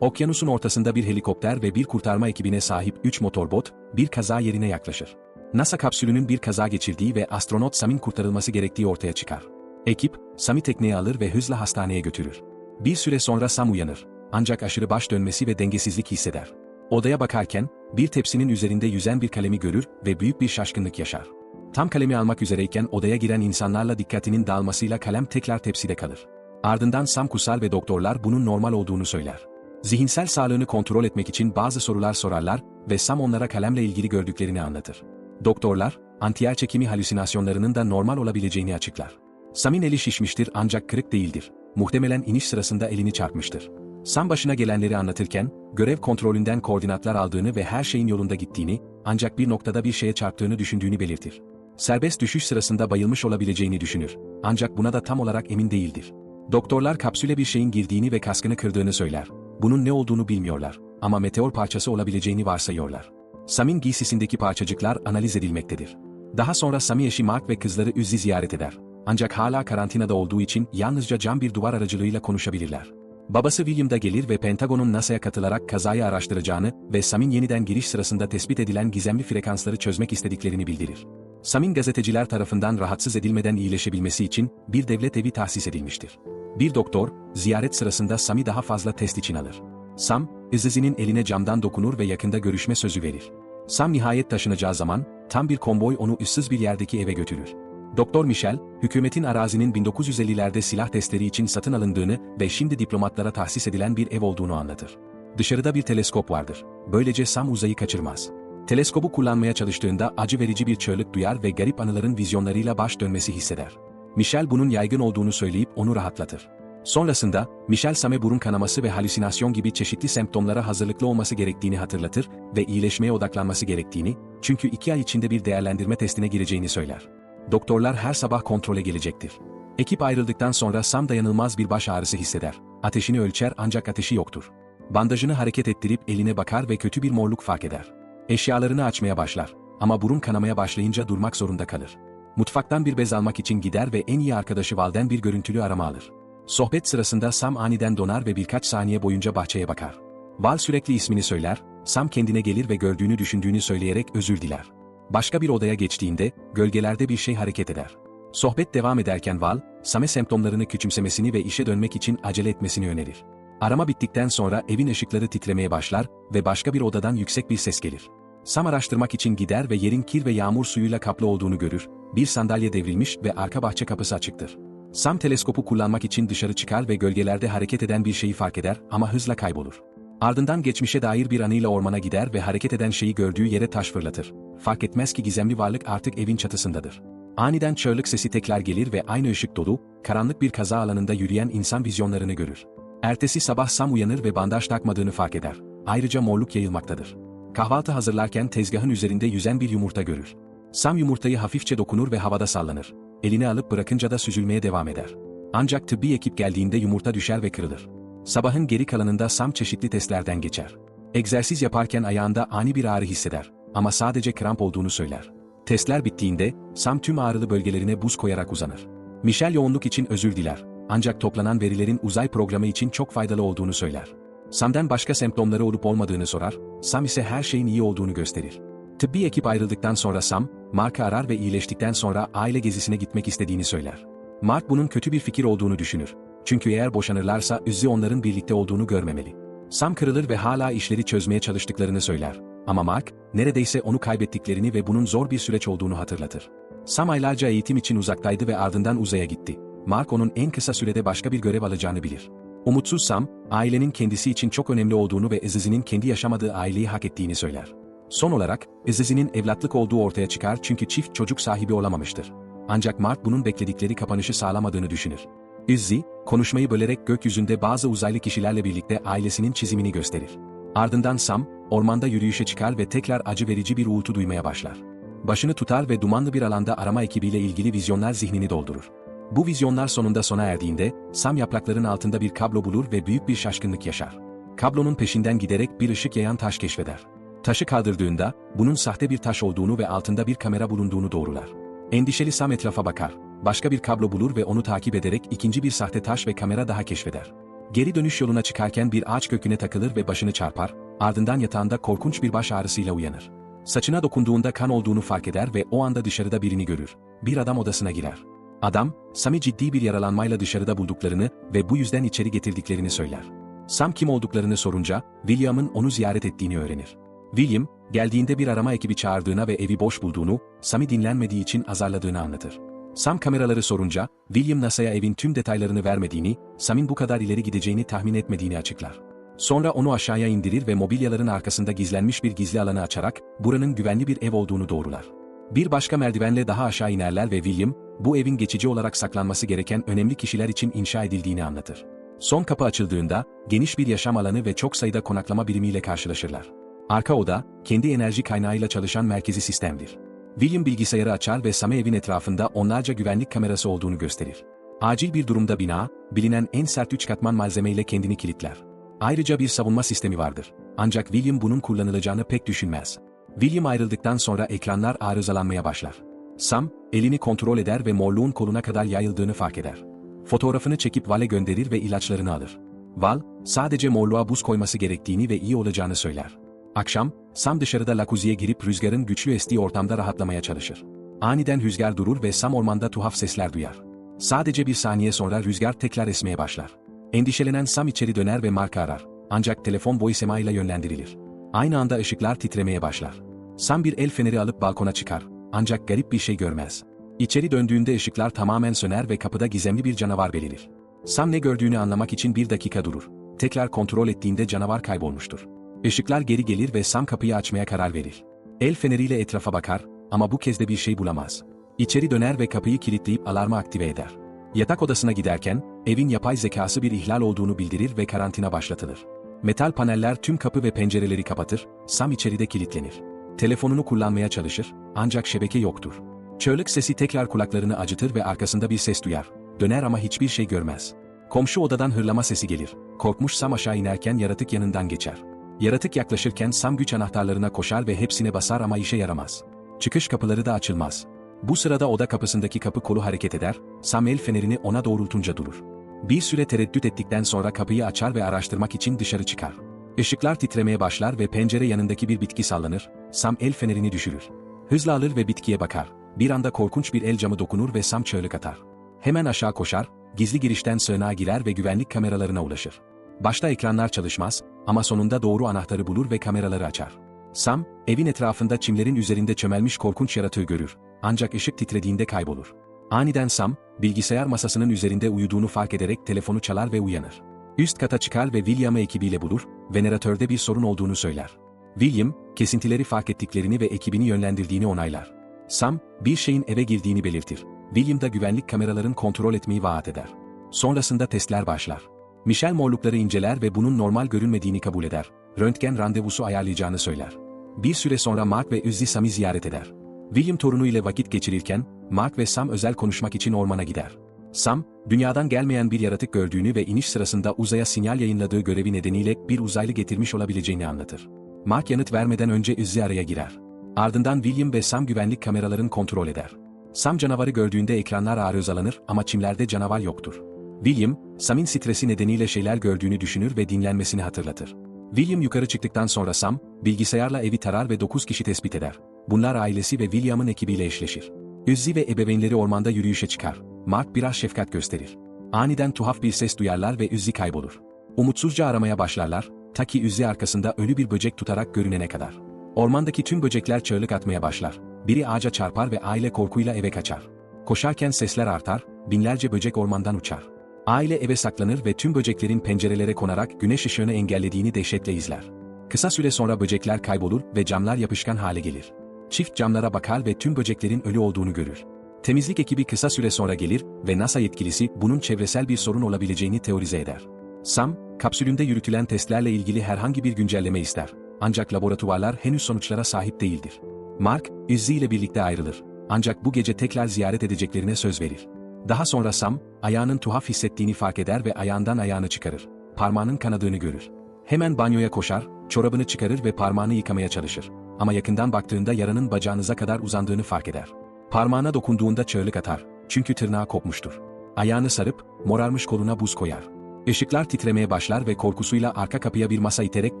Okyanusun ortasında bir helikopter ve bir kurtarma ekibine sahip 3 motorbot, bir kaza yerine yaklaşır. NASA kapsülünün bir kaza geçirdiği ve astronot Sam'in kurtarılması gerektiği ortaya çıkar. Ekip, Sam'i tekneye alır ve hızla hastaneye götürür. Bir süre sonra Sam uyanır. Ancak aşırı baş dönmesi ve dengesizlik hisseder. Odaya bakarken, bir tepsinin üzerinde yüzen bir kalemi görür ve büyük bir şaşkınlık yaşar. Tam kalemi almak üzereyken odaya giren insanlarla dikkatinin dağılmasıyla kalem tekrar tepside kalır. Ardından Sam kusar ve doktorlar bunun normal olduğunu söyler. Zihinsel sağlığını kontrol etmek için bazı sorular sorarlar ve Sam onlara kalemle ilgili gördüklerini anlatır. Doktorlar, antiyer çekimi halüsinasyonlarının da normal olabileceğini açıklar. Sam'in eli şişmiştir ancak kırık değildir. Muhtemelen iniş sırasında elini çarpmıştır. Sam başına gelenleri anlatırken, görev kontrolünden koordinatlar aldığını ve her şeyin yolunda gittiğini, ancak bir noktada bir şeye çarptığını düşündüğünü belirtir. Serbest düşüş sırasında bayılmış olabileceğini düşünür. Ancak buna da tam olarak emin değildir. Doktorlar kapsüle bir şeyin girdiğini ve kaskını kırdığını söyler. Bunun ne olduğunu bilmiyorlar. Ama meteor parçası olabileceğini varsayıyorlar. Sam'in giysisindeki parçacıklar analiz edilmektedir. Daha sonra Sami eşi Mark ve kızları Üzzi ziyaret eder. Ancak hala karantinada olduğu için yalnızca cam bir duvar aracılığıyla konuşabilirler. Babası William da gelir ve Pentagon'un NASA'ya katılarak kazayı araştıracağını ve Sam'in yeniden giriş sırasında tespit edilen gizemli frekansları çözmek istediklerini bildirir. Sam'in gazeteciler tarafından rahatsız edilmeden iyileşebilmesi için bir devlet evi tahsis edilmiştir. Bir doktor, ziyaret sırasında Sam'i daha fazla test için alır. Sam, Izizi'nin eline camdan dokunur ve yakında görüşme sözü verir. Sam nihayet taşınacağı zaman, tam bir konvoy onu ıssız bir yerdeki eve götürür. Doktor Michel, hükümetin arazinin 1950'lerde silah testleri için satın alındığını ve şimdi diplomatlara tahsis edilen bir ev olduğunu anlatır. Dışarıda bir teleskop vardır. Böylece Sam uzayı kaçırmaz. Teleskobu kullanmaya çalıştığında acı verici bir çığlık duyar ve garip anıların vizyonlarıyla baş dönmesi hisseder. Michel bunun yaygın olduğunu söyleyip onu rahatlatır. Sonrasında, Michel Sam'e burun kanaması ve halüsinasyon gibi çeşitli semptomlara hazırlıklı olması gerektiğini hatırlatır ve iyileşmeye odaklanması gerektiğini, çünkü iki ay içinde bir değerlendirme testine gireceğini söyler. Doktorlar her sabah kontrole gelecektir. Ekip ayrıldıktan sonra Sam dayanılmaz bir baş ağrısı hisseder. Ateşini ölçer ancak ateşi yoktur. Bandajını hareket ettirip eline bakar ve kötü bir morluk fark eder. Eşyalarını açmaya başlar. Ama burun kanamaya başlayınca durmak zorunda kalır. Mutfaktan bir bez almak için gider ve en iyi arkadaşı Val'den bir görüntülü arama alır. Sohbet sırasında Sam aniden donar ve birkaç saniye boyunca bahçeye bakar. Val sürekli ismini söyler, Sam kendine gelir ve gördüğünü düşündüğünü söyleyerek özür diler. Başka bir odaya geçtiğinde, gölgelerde bir şey hareket eder. Sohbet devam ederken Val, Sam'e semptomlarını küçümsemesini ve işe dönmek için acele etmesini önerir. Arama bittikten sonra evin ışıkları titremeye başlar ve başka bir odadan yüksek bir ses gelir. Sam araştırmak için gider ve yerin kir ve yağmur suyuyla kaplı olduğunu görür, bir sandalye devrilmiş ve arka bahçe kapısı açıktır. Sam teleskopu kullanmak için dışarı çıkar ve gölgelerde hareket eden bir şeyi fark eder ama hızla kaybolur. Ardından geçmişe dair bir anıyla ormana gider ve hareket eden şeyi gördüğü yere taş fırlatır. Fark etmez ki gizemli varlık artık evin çatısındadır. Aniden çığlık sesi tekrar gelir ve aynı ışık dolu, karanlık bir kaza alanında yürüyen insan vizyonlarını görür. Ertesi sabah Sam uyanır ve bandaj takmadığını fark eder. Ayrıca morluk yayılmaktadır. Kahvaltı hazırlarken tezgahın üzerinde yüzen bir yumurta görür. Sam yumurtayı hafifçe dokunur ve havada sallanır. Elini alıp bırakınca da süzülmeye devam eder. Ancak tıbbi ekip geldiğinde yumurta düşer ve kırılır. Sabahın geri kalanında Sam çeşitli testlerden geçer. Egzersiz yaparken ayağında ani bir ağrı hisseder ama sadece kramp olduğunu söyler. Testler bittiğinde Sam tüm ağrılı bölgelerine buz koyarak uzanır. Michel yoğunluk için özür diler. Ancak toplanan verilerin uzay programı için çok faydalı olduğunu söyler. Sam'den başka semptomları olup olmadığını sorar, Sam ise her şeyin iyi olduğunu gösterir. Tıbbi ekip ayrıldıktan sonra Sam, Mark'ı arar ve iyileştikten sonra aile gezisine gitmek istediğini söyler. Mark bunun kötü bir fikir olduğunu düşünür. Çünkü eğer boşanırlarsa Üzzi onların birlikte olduğunu görmemeli. Sam kırılır ve hala işleri çözmeye çalıştıklarını söyler. Ama Mark, neredeyse onu kaybettiklerini ve bunun zor bir süreç olduğunu hatırlatır. Sam aylarca eğitim için uzaktaydı ve ardından uzaya gitti. Mark onun en kısa sürede başka bir görev alacağını bilir. Umutsuz Sam, ailenin kendisi için çok önemli olduğunu ve Azizi'nin kendi yaşamadığı aileyi hak ettiğini söyler. Son olarak, Azizi'nin evlatlık olduğu ortaya çıkar çünkü çift çocuk sahibi olamamıştır. Ancak Mark bunun bekledikleri kapanışı sağlamadığını düşünür. Izzy, konuşmayı bölerek gökyüzünde bazı uzaylı kişilerle birlikte ailesinin çizimini gösterir. Ardından Sam, ormanda yürüyüşe çıkar ve tekrar acı verici bir uğultu duymaya başlar. Başını tutar ve dumanlı bir alanda arama ekibiyle ilgili vizyonlar zihnini doldurur. Bu vizyonlar sonunda sona erdiğinde, Sam yaprakların altında bir kablo bulur ve büyük bir şaşkınlık yaşar. Kablonun peşinden giderek bir ışık yayan taş keşfeder. Taşı kaldırdığında, bunun sahte bir taş olduğunu ve altında bir kamera bulunduğunu doğrular. Endişeli Sam etrafa bakar. Başka bir kablo bulur ve onu takip ederek ikinci bir sahte taş ve kamera daha keşfeder. Geri dönüş yoluna çıkarken bir ağaç köküne takılır ve başını çarpar, ardından yatağında korkunç bir baş ağrısıyla uyanır. Saçına dokunduğunda kan olduğunu fark eder ve o anda dışarıda birini görür. Bir adam odasına girer. Adam, Sam'i ciddi bir yaralanmayla dışarıda bulduklarını ve bu yüzden içeri getirdiklerini söyler. Sam kim olduklarını sorunca, William'ın onu ziyaret ettiğini öğrenir. William, geldiğinde bir arama ekibi çağırdığına ve evi boş bulduğunu, Sam'i dinlenmediği için azarladığını anlatır. Sam kameraları sorunca, William NASA'ya evin tüm detaylarını vermediğini, Sam'in bu kadar ileri gideceğini tahmin etmediğini açıklar. Sonra onu aşağıya indirir ve mobilyaların arkasında gizlenmiş bir gizli alanı açarak, buranın güvenli bir ev olduğunu doğrular. Bir başka merdivenle daha aşağı inerler ve William, bu evin geçici olarak saklanması gereken önemli kişiler için inşa edildiğini anlatır. Son kapı açıldığında, geniş bir yaşam alanı ve çok sayıda konaklama birimiyle karşılaşırlar. Arka oda, kendi enerji kaynağıyla çalışan merkezi sistemdir. William bilgisayarı açar ve Sam'e evin etrafında onlarca güvenlik kamerası olduğunu gösterir. Acil bir durumda bina, bilinen en sert üç katman malzemeyle kendini kilitler. Ayrıca bir savunma sistemi vardır. Ancak William bunun kullanılacağını pek düşünmez. William ayrıldıktan sonra ekranlar arızalanmaya başlar. Sam, elini kontrol eder ve morluğun koluna kadar yayıldığını fark eder. Fotoğrafını çekip Val'e gönderir ve ilaçlarını alır. Val, sadece morluğa buz koyması gerektiğini ve iyi olacağını söyler. Akşam, Sam dışarıda Lakuzi'ye girip rüzgarın güçlü estiği ortamda rahatlamaya çalışır. Aniden rüzgar durur ve Sam ormanda tuhaf sesler duyar. Sadece bir saniye sonra rüzgar tekrar esmeye başlar. Endişelenen Sam içeri döner ve Mark'ı arar. Ancak telefon boy semayla yönlendirilir. Aynı anda ışıklar titremeye başlar. Sam bir el feneri alıp balkona çıkar. Ancak garip bir şey görmez. İçeri döndüğünde ışıklar tamamen söner ve kapıda gizemli bir canavar belirir. Sam ne gördüğünü anlamak için bir dakika durur. Tekrar kontrol ettiğinde canavar kaybolmuştur. Işıklar geri gelir ve Sam kapıyı açmaya karar verir. El feneriyle etrafa bakar ama bu kez de bir şey bulamaz. İçeri döner ve kapıyı kilitleyip alarmı aktive eder. Yatak odasına giderken, evin yapay zekası bir ihlal olduğunu bildirir ve karantina başlatılır. Metal paneller tüm kapı ve pencereleri kapatır, Sam içeride kilitlenir. Telefonunu kullanmaya çalışır, ancak şebeke yoktur. Çığlık sesi tekrar kulaklarını acıtır ve arkasında bir ses duyar. Döner ama hiçbir şey görmez. Komşu odadan hırlama sesi gelir. Korkmuş Sam aşağı inerken yaratık yanından geçer. Yaratık yaklaşırken Sam güç anahtarlarına koşar ve hepsine basar ama işe yaramaz. Çıkış kapıları da açılmaz. Bu sırada oda kapısındaki kapı kolu hareket eder, Sam el fenerini ona doğrultunca durur. Bir süre tereddüt ettikten sonra kapıyı açar ve araştırmak için dışarı çıkar. Işıklar titremeye başlar ve pencere yanındaki bir bitki sallanır, Sam el fenerini düşürür. Hızla alır ve bitkiye bakar. Bir anda korkunç bir el camı dokunur ve Sam çığlık atar. Hemen aşağı koşar, gizli girişten sığınağa girer ve güvenlik kameralarına ulaşır. Başta ekranlar çalışmaz ama sonunda doğru anahtarı bulur ve kameraları açar. Sam, evin etrafında çimlerin üzerinde çömelmiş korkunç yaratığı görür. Ancak ışık titrediğinde kaybolur. Aniden Sam, bilgisayar masasının üzerinde uyuduğunu fark ederek telefonu çalar ve uyanır. Üst kata çıkar ve William'ı ekibiyle bulur, veneratörde bir sorun olduğunu söyler. William, kesintileri fark ettiklerini ve ekibini yönlendirdiğini onaylar. Sam, bir şeyin eve girdiğini belirtir. William da güvenlik kameraların kontrol etmeyi vaat eder. Sonrasında testler başlar. Michel morlukları inceler ve bunun normal görünmediğini kabul eder. Röntgen randevusu ayarlayacağını söyler. Bir süre sonra Mark ve Üzzi Sam'i ziyaret eder. William torunu ile vakit geçirirken, Mark ve Sam özel konuşmak için ormana gider. Sam, dünyadan gelmeyen bir yaratık gördüğünü ve iniş sırasında uzaya sinyal yayınladığı görevi nedeniyle bir uzaylı getirmiş olabileceğini anlatır. Mark yanıt vermeden önce Üzzi araya girer. Ardından William ve Sam güvenlik kameralarını kontrol eder. Sam canavarı gördüğünde ekranlar arızalanır ama çimlerde canavar yoktur. William, Sam'in stresi nedeniyle şeyler gördüğünü düşünür ve dinlenmesini hatırlatır. William yukarı çıktıktan sonra Sam, bilgisayarla evi tarar ve 9 kişi tespit eder. Bunlar ailesi ve William'ın ekibiyle eşleşir. Üzzi ve ebeveynleri ormanda yürüyüşe çıkar. Mark biraz şefkat gösterir. Aniden tuhaf bir ses duyarlar ve Üzzi kaybolur. Umutsuzca aramaya başlarlar, ta ki Üzzi arkasında ölü bir böcek tutarak görünene kadar. Ormandaki tüm böcekler çığlık atmaya başlar. Biri ağaca çarpar ve aile korkuyla eve kaçar. Koşarken sesler artar, binlerce böcek ormandan uçar. Aile eve saklanır ve tüm böceklerin pencerelere konarak güneş ışığını engellediğini dehşetle izler. Kısa süre sonra böcekler kaybolur ve camlar yapışkan hale gelir. Çift camlara bakar ve tüm böceklerin ölü olduğunu görür. Temizlik ekibi kısa süre sonra gelir ve NASA yetkilisi bunun çevresel bir sorun olabileceğini teorize eder. Sam, kapsülünde yürütülen testlerle ilgili herhangi bir güncelleme ister. Ancak laboratuvarlar henüz sonuçlara sahip değildir. Mark, Izzy ile birlikte ayrılır. Ancak bu gece tekrar ziyaret edeceklerine söz verir. Daha sonra Sam, ayağının tuhaf hissettiğini fark eder ve ayağından ayağını çıkarır. Parmağının kanadığını görür. Hemen banyoya koşar, çorabını çıkarır ve parmağını yıkamaya çalışır. Ama yakından baktığında yaranın bacağınıza kadar uzandığını fark eder. Parmağına dokunduğunda çığlık atar, çünkü tırnağı kopmuştur. Ayağını sarıp, morarmış koluna buz koyar. Işıklar titremeye başlar ve korkusuyla arka kapıya bir masa iterek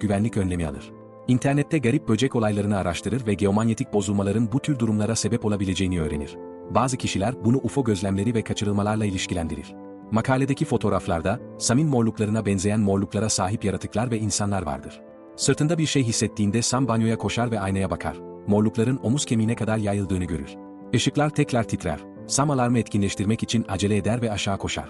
güvenlik önlemi alır. İnternette garip böcek olaylarını araştırır ve geomanyetik bozulmaların bu tür durumlara sebep olabileceğini öğrenir. Bazı kişiler bunu UFO gözlemleri ve kaçırılmalarla ilişkilendirir. Makaledeki fotoğraflarda, Sam'in morluklarına benzeyen morluklara sahip yaratıklar ve insanlar vardır. Sırtında bir şey hissettiğinde Sam banyoya koşar ve aynaya bakar. Morlukların omuz kemiğine kadar yayıldığını görür. Işıklar tekrar titrer. Sam alarmı etkinleştirmek için acele eder ve aşağı koşar.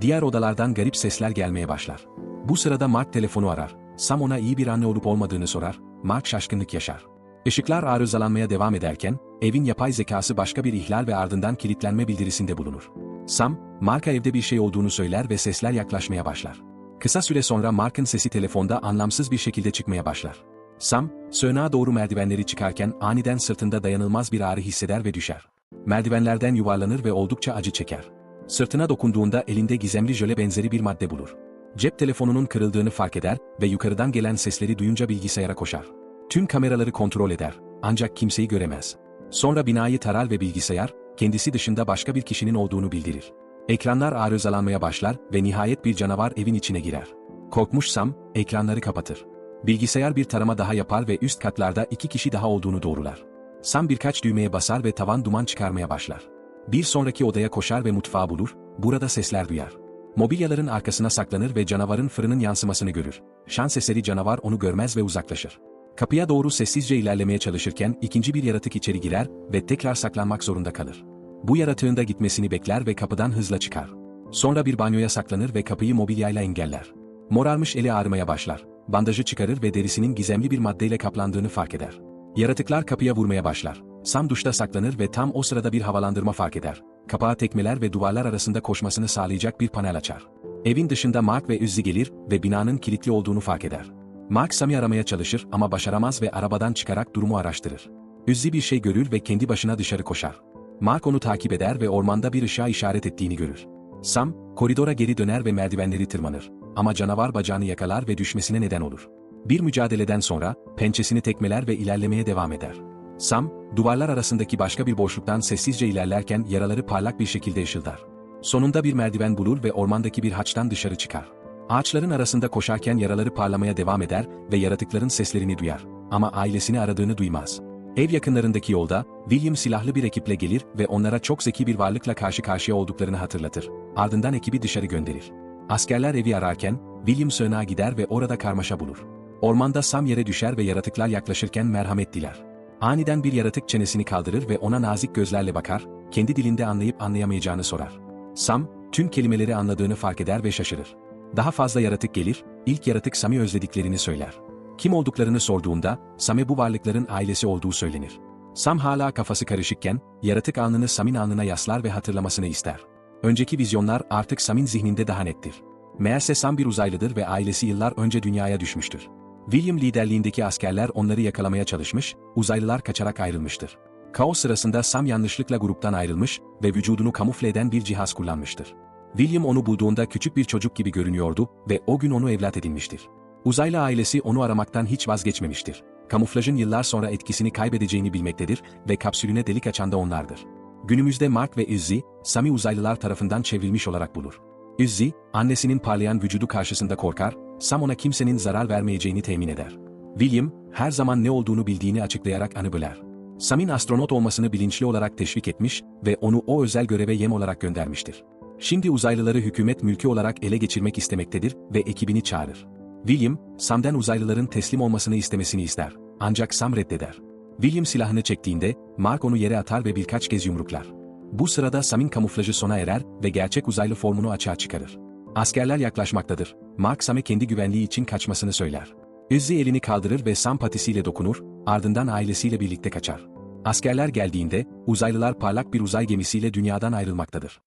Diğer odalardan garip sesler gelmeye başlar. Bu sırada Mark telefonu arar. Sam ona iyi bir anne olup olmadığını sorar. Mark şaşkınlık yaşar. Işıklar arızalanmaya devam ederken, evin yapay zekası başka bir ihlal ve ardından kilitlenme bildirisinde bulunur. Sam, Mark'a evde bir şey olduğunu söyler ve sesler yaklaşmaya başlar. Kısa süre sonra Mark'ın sesi telefonda anlamsız bir şekilde çıkmaya başlar. Sam, sığınağa doğru merdivenleri çıkarken aniden sırtında dayanılmaz bir ağrı hisseder ve düşer. Merdivenlerden yuvarlanır ve oldukça acı çeker. Sırtına dokunduğunda elinde gizemli jöle benzeri bir madde bulur. Cep telefonunun kırıldığını fark eder ve yukarıdan gelen sesleri duyunca bilgisayara koşar. Tüm kameraları kontrol eder, ancak kimseyi göremez. Sonra binayı tarar ve bilgisayar, kendisi dışında başka bir kişinin olduğunu bildirir. Ekranlar arızalanmaya başlar ve nihayet bir canavar evin içine girer. Korkmuş Sam, ekranları kapatır. Bilgisayar bir tarama daha yapar ve üst katlarda iki kişi daha olduğunu doğrular. Sam birkaç düğmeye basar ve tavan duman çıkarmaya başlar. Bir sonraki odaya koşar ve mutfağı bulur, burada sesler duyar. Mobilyaların arkasına saklanır ve canavarın fırının yansımasını görür. Şans eseri canavar onu görmez ve uzaklaşır. Kapıya doğru sessizce ilerlemeye çalışırken ikinci bir yaratık içeri girer ve tekrar saklanmak zorunda kalır. Bu yaratığın da gitmesini bekler ve kapıdan hızla çıkar. Sonra bir banyoya saklanır ve kapıyı mobilyayla engeller. Morarmış eli ağrımaya başlar. Bandajı çıkarır ve derisinin gizemli bir maddeyle kaplandığını fark eder. Yaratıklar kapıya vurmaya başlar. Sam duşta saklanır ve tam o sırada bir havalandırma fark eder. Kapağı tekmeler ve duvarlar arasında koşmasını sağlayacak bir panel açar. Evin dışında Mark ve Üzzi gelir ve binanın kilitli olduğunu fark eder. Mark Sam'i aramaya çalışır ama başaramaz ve arabadan çıkarak durumu araştırır. Üzzi bir şey görür ve kendi başına dışarı koşar. Mark onu takip eder ve ormanda bir ışığa işaret ettiğini görür. Sam, koridora geri döner ve merdivenleri tırmanır. Ama canavar bacağını yakalar ve düşmesine neden olur. Bir mücadeleden sonra, pençesini tekmeler ve ilerlemeye devam eder. Sam, duvarlar arasındaki başka bir boşluktan sessizce ilerlerken yaraları parlak bir şekilde ışıldar. Sonunda bir merdiven bulur ve ormandaki bir haçtan dışarı çıkar. Ağaçların arasında koşarken yaraları parlamaya devam eder ve yaratıkların seslerini duyar. Ama ailesini aradığını duymaz. Ev yakınlarındaki yolda, William silahlı bir ekiple gelir ve onlara çok zeki bir varlıkla karşı karşıya olduklarını hatırlatır. Ardından ekibi dışarı gönderir. Askerler evi ararken, William sığınağa gider ve orada karmaşa bulur. Ormanda Sam yere düşer ve yaratıklar yaklaşırken merhamet diler. Aniden bir yaratık çenesini kaldırır ve ona nazik gözlerle bakar, kendi dilinde anlayıp anlayamayacağını sorar. Sam, tüm kelimeleri anladığını fark eder ve şaşırır. Daha fazla yaratık gelir, ilk yaratık Sam'i özlediklerini söyler. Kim olduklarını sorduğunda, Sam'e bu varlıkların ailesi olduğu söylenir. Sam hala kafası karışıkken, yaratık alnını Sam'in alnına yaslar ve hatırlamasını ister. Önceki vizyonlar artık Sam'in zihninde daha nettir. Meğerse Sam bir uzaylıdır ve ailesi yıllar önce dünyaya düşmüştür. William liderliğindeki askerler onları yakalamaya çalışmış, uzaylılar kaçarak ayrılmıştır. Kaos sırasında Sam yanlışlıkla gruptan ayrılmış ve vücudunu kamufle eden bir cihaz kullanmıştır. William onu bulduğunda küçük bir çocuk gibi görünüyordu ve o gün onu evlat edinmiştir. Uzaylı ailesi onu aramaktan hiç vazgeçmemiştir. Kamuflajın yıllar sonra etkisini kaybedeceğini bilmektedir ve kapsülüne delik açan da onlardır. Günümüzde Mark ve Izzy, Sami uzaylılar tarafından çevrilmiş olarak bulur. Izzy, annesinin parlayan vücudu karşısında korkar, Sam ona kimsenin zarar vermeyeceğini temin eder. William, her zaman ne olduğunu bildiğini açıklayarak anı böler. Sam'in astronot olmasını bilinçli olarak teşvik etmiş ve onu o özel göreve yem olarak göndermiştir. Şimdi uzaylıları hükümet mülkü olarak ele geçirmek istemektedir ve ekibini çağırır. William, Sam'den uzaylıların teslim olmasını istemesini ister. Ancak Sam reddeder. William silahını çektiğinde, Mark onu yere atar ve birkaç kez yumruklar. Bu sırada Sam'in kamuflajı sona erer ve gerçek uzaylı formunu açığa çıkarır. Askerler yaklaşmaktadır. Mark Sam'e kendi güvenliği için kaçmasını söyler. Izzy elini kaldırır ve Sam patisiyle dokunur, ardından ailesiyle birlikte kaçar. Askerler geldiğinde, uzaylılar parlak bir uzay gemisiyle dünyadan ayrılmaktadır.